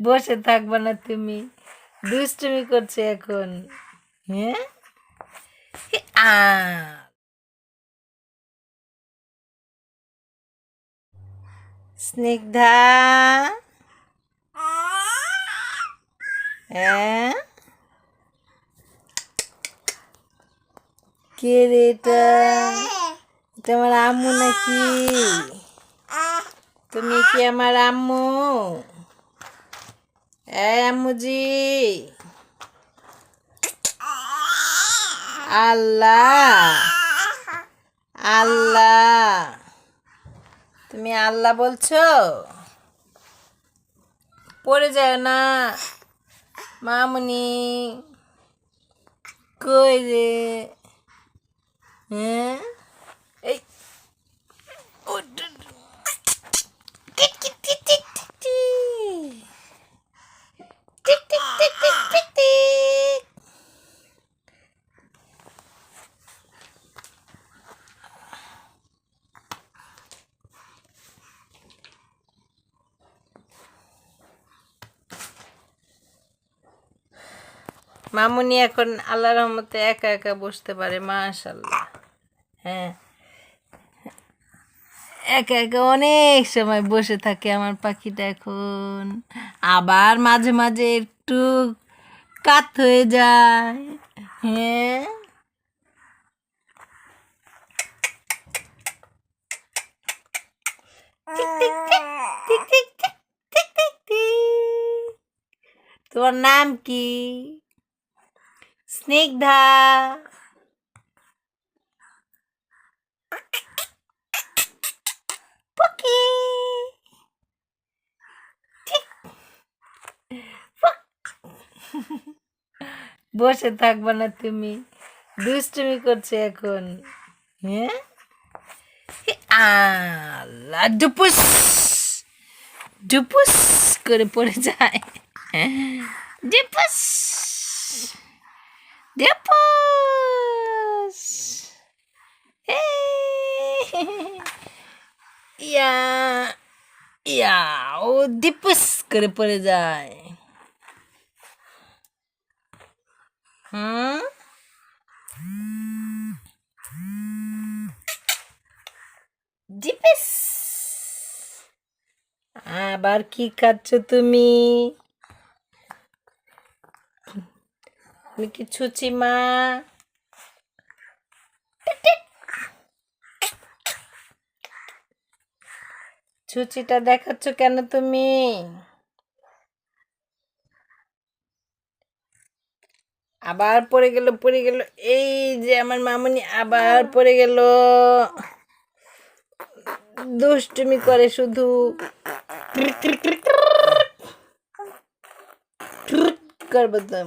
বসে থাকবে না তুমি। দুষ্টুমি করছে এখন। হ্যাঁ? আ। স্নিগ্ধা। হ্যাঁ? কে রে এটা? এটা আম্মু নাকি? তুমি কি আমার আম্মু? এই আম্মুজি আল্লাহ। আল্লাহ। তুমি আল্লাহ বলছো? পড়ে যায় না। মামুনি। কই রে? হ্যাঁ? মামুনি এখন আল্লাহ রহমতে একা একা বসতে পারে মাশাল্লাহ হ্যাঁ। একা একা অনেক সময় বসে থাকে আমার পাখিটা এখন। আবার মাঝে মাঝে একটু কাত হয়ে যায়। হ্যাঁ। তোমার নাম কি? স্নিগ্ধা। পকি। বসে থাকবে না তুমি। দুষ্টুমি করছে এখন। হ্যাঁ? আল্লাহ, ডুপুস। ডুপুস করে পড়ে যায়। ডুপুস। ডুপুস ইয়া ইয়া ও ডিপুস করে পড়ে যায় হুম ডিপিস আবার কি খাচ্ছ তুমি তুমি কি ছুচি মা ছুচিটা দেখাচ্ছ কেন তুমি? আবার পড়ে গেল পড়ে গেল। এই যে আমার মামুনি আবার পড়ে গেল। দুষ্টুমি করে শুধু। করব তো